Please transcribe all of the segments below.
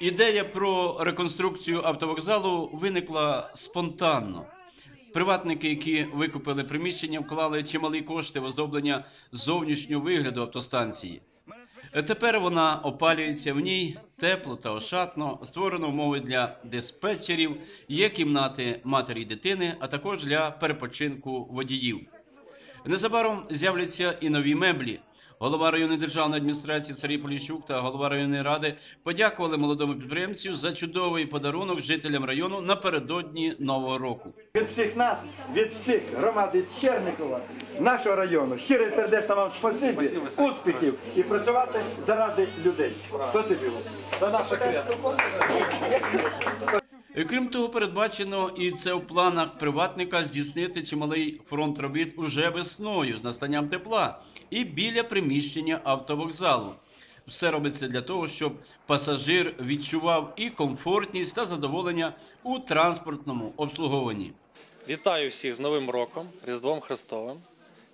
Ідея про реконструкцію автовокзалу виникла спонтанно. Приватники, які викупили приміщення, вклали чималі кошти в оздоблення зовнішнього вигляду автостанції. Тепер вона опалюється в ній тепло та ошатно, створено умови для диспетчерів, є кімнати матері і дитини, а також для перепочинку водіїв. Незабаром з'являться і нові меблі. Голова районної державної адміністрації Сергій Поліщук та голова районної ради подякували молодому підприємцю за чудовий подарунок жителям району напередодні нового року. Від всіх нас, від всіх громади Черникова, нашого району, щире і сердечно вам спасибі, успіхів і працювати заради людей. Спасибі вам. Це наша кредо. Крім того, передбачено і це в планах приватника здійснити чималий фронт робіт уже весною з настанням тепла і біля приміщення автовокзалу. Все робиться для того, щоб пасажир відчував і комфортність та задоволення у транспортному обслуговуванні. Вітаю всіх з Новим роком, Різдвом Христовим.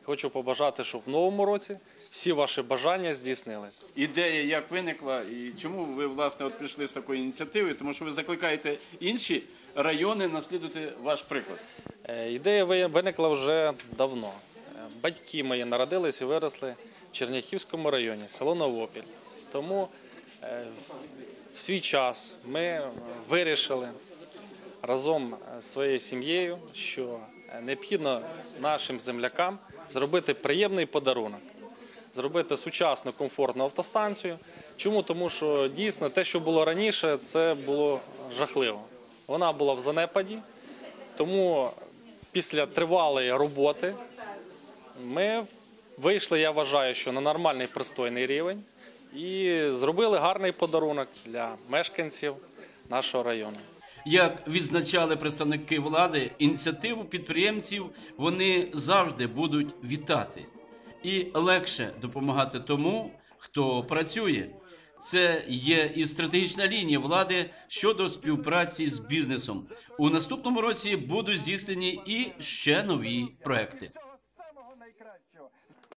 Хочу побажати, щоб в новому році всі ваші бажання здійснились. Ідея як виникла і чому ви власне от прийшли з такою ініціативою? Тому що ви закликаєте інші райони наслідувати ваш приклад. Е, Ідея ви- виникла вже давно. Е, Батьки мої народились і виросли в Черняхівському районі, село Новопіль. Тому е, в свій час ми вирішили разом з своєю сім'єю, що необхідно нашим землякам зробити приємний подарунок. Зробити сучасну комфортну автостанцію. Чому? Тому що дійсно те, що було раніше, це було жахливо. Вона була в занепаді, тому після тривалої роботи ми вийшли, я вважаю, що на нормальний пристойний рівень і зробили гарний подарунок для мешканців нашого району. Як відзначали представники влади, ініціативу підприємців вони завжди будуть вітати і легше допомагати тому, хто працює. Це є і стратегічна лінія влади щодо співпраці з бізнесом. У наступному році будуть здійснені і ще нові проекти.